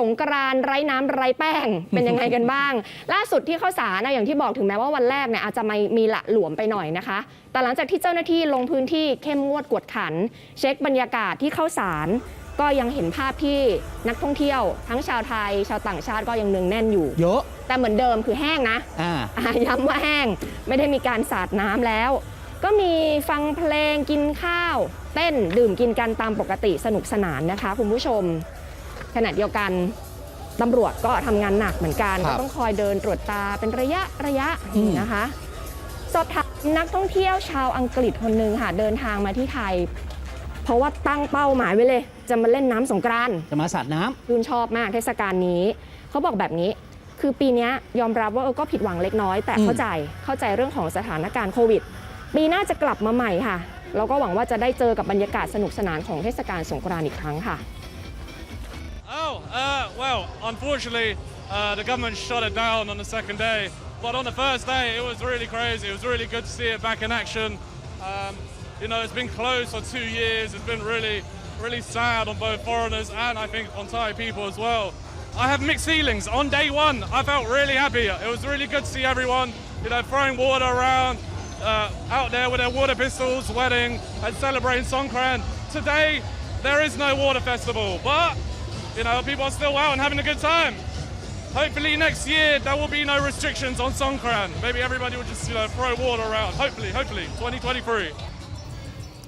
สงกรานต์ไร้น้ำไร้แป้ง เป็นยังไงกันบ้าง ล่าสุดที่เข้าสารนะอย่างที่บอกถึงแม้ว่าวันแรกเนี่ยอาจจะมีมีละหลวมไปหน่อยนะคะ แต่หลังจากที่เจ้าหน้าที่ลงพื้นที่เข้มงวดกวดขัน เช็คบรรยากาศที่เข้าสาร ก็ยังเห็นภาพที่นักท่องเที่ยว ทั้งชาวไทย ชาวต่างชาติก็ยังเนืองแน่นอยู่ เยอะแต่เหมือนเดิมคือแห้งนะ อ่า อะย้ำว่าแห้งไม่ได้มีการสาดน้ำแล้ว ก็มีฟังเพลงกินข้าว เต้นดื่มกินกันตามปกติสนุกสนานนะคะคุณผู้ชม ขณะเดียวกันตำรวจก็ทำงานหนักเหมือนกันครัก็บต้องคอยเดินตรวจตาเป็นระยะระยะอืมนะคะ สอบถามนักท่องเที่ยวชาวอังกฤษคนหนึ่งค่ะ เดินทางมาที่ไทย เพราะว่าตั้งเป้าหมายไว้เลย จะมาเล่นน้ำสงกรานต์ จะมาสาดน้ำ ชื่นชอบมากเทศกาลนี้เขาบอกแบบนี้ คือปีเนี้ยยอมรับว่าเออก็ผิดหวังเล็กน้อย แต่อืม เข้าใจเข้าใจเรื่องของสถานการณ์โควิด ปีหน้าจะกลับมาใหม่ค่ะ แล้วก็หวังว่าจะได้เจอกับบรรยากาศสนุกสนานของเทศกาลสงกรานต์อีกครั้งค่ะ Uh, well, unfortunately, uh, the government shut it down on the second day. But on the first day, it was really crazy. It was really good to see it back in action. Um, you know, it's been closed for two years. It's been really, really sad on both foreigners and I think on Thai people as well. I have mixed feelings. On day one, I felt really happy. It was really good to see everyone, you know, throwing water around, uh, out there with their water pistols, wedding, and celebrating Songkran. Today, there is no water festival, but you know, people are still out and having a good time. Hopefully next year there will be no restrictions on Songkran. Maybe everybody will just, you know, throw water around. Hopefully, hopefully, 2023.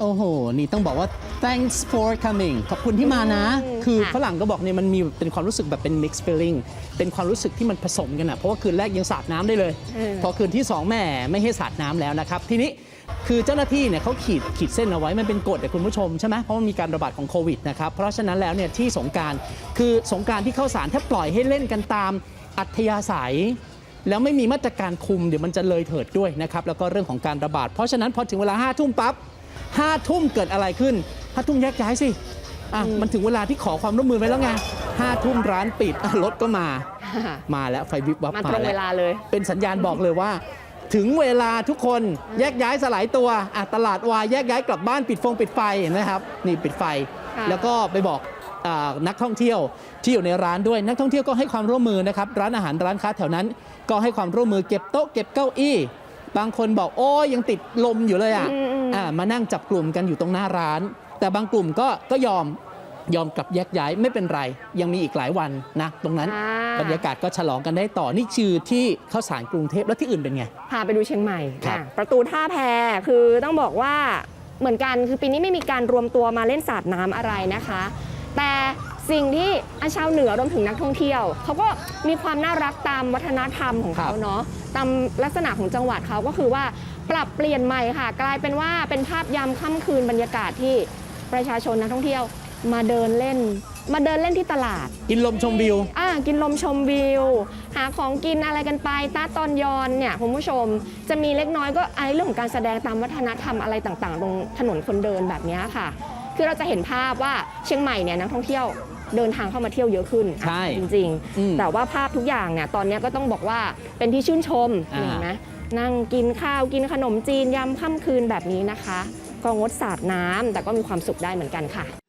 โอ้โห นี่ต้องบอกว่า thanks for coming ขอบคุณที่มานะอืมคือค่ะฝรั่งก็บอกเนี่ยมันมีเป็นความรู้สึกแบบเป็น mixed feeling เป็นความรู้สึกที่มันผสมกันอะเพราะว่าคืนแรกยังสาดน้ำได้เลยเออพอคืนที่ 2แม่ไม่ให้สาดน้ำแล้วนะครับ ทีนี้ คือเจ้าหน้าที่เนี่ยเขาขีดขีดเส้นเอาไว้มันเป็นกฎอะคุณผู้ชมใช่ไหมเพราะมันมีการระบาดของโควิดนะครับเพราะฉะนั้นแล้วเนี่ยที่สงกรารคือสงกรารที่เข้าสารถ้าปล่อยให้เล่นกันตามอัธยาศัย แล้วไม่มีมาตรการคุมเดี๋ยวมันจะเลยเถิดด้วยนะครับแล้วก็เรื่องของการระบาด เพราะฉะนั้นพอถึงเวลาห้าทุ่มปั๊บห้าทุ่มเกิดอะไรขึ้นห้าทุ่มแยกย้ายสิอะมันถึงเวลาที่ขอความร่วมมือไว้แล้วไงห้าทุ่มร้านปิดอะรถก็มา มาแล้วไฟวิบวับมามาตรงแล้เววลาเลย เป็นสัญญาณบอกเลยว่า ถึงเวลาทุกคนแยกย้ายสลายตัวอะตลาดวายแยกย้ายกลับบ้านปิดฟงปิดไฟเห็นไหมครับ นี่ปิดไฟค่ะแล้วก็ไปบอกอานักท่องเที่ยวที่อยู่ในร้านด้วยนักท่องเที่ยวก็ให้ความร่วมมือนะครับร้านอาหารร้านค้าแถวนั้น ก็ให้ความร่วมมือเก็บโต๊ะเก็บเก้าอี้ บางคนบอกโอ้ยยังติดลมอยู่เลยอะอืมอืมอะมานั่งจับกลุ่มกันอยู่ตรงหน้าร้าน แต่บางกลุ่มก็ก็ยอม ยอมกลับแยกย้ายไม่เป็นไร ยังมีอีกหลายวันนะ ตรงนั้นอ่า บรรยากาศก็ฉลองกันได้ต่อนี่คือที่ข้าวสารกรุงเทพแล้วที่อื่นเป็นไง พาไปดูเชียงใหม่ครับ อะประตูท่าแพคือต้องบอกว่าเหมือนกันคือปีนี้ไม่มีการรวมตัวมาเล่นสาดน้ำอะไรนะคะ แต่สิ่งที่อาชาวเหนือรวมถึงนักท่องเที่ยวเขาก็มีความน่ารักตามวัฒนธรรมของเขาครับเนาะตามลักษณะของจังหวัดเขาก็คือว่าปรับเปลี่ยนใหม่ค่ะ กลายเป็นว่าเป็นภาพยามค่ำคืนบรรยากาศที่ประชาชนนักท่องเที่ยว มาเดินเล่น มาเดินเล่นที่ตลาด กินลมชมวิว อ่ากินลมชมวิว หาของกินอะไรกันไปตาตอนยอนเนี่ยคุณผู้ชม จะมีเล็กน้อยก็ไอ้เรื่องของการแสดงตามวัฒนธรรมอะไรต่างๆ ตรงถนนคนเดินแบบเนี้ยค่ะ คือเราจะเห็นภาพว่าเชียงใหม่เนี่ยนักท่องเที่ยวเดินทางเข้ามาเที่ยวเยอะขึ้นใช่จริงอืม ๆ แต่ว่าภาพทุกอย่างเนี่ยตอนเนี้ยก็ต้องบอกว่าเป็นที่ชื่นชมอ่าเห็นไหมนั่งกินข้าวกินขนมจีนยำค่ำคืนแบบนี้นะคะ ก็งดสาดน้ำแต่ก็มีความสุขได้เหมือนกันค่ะ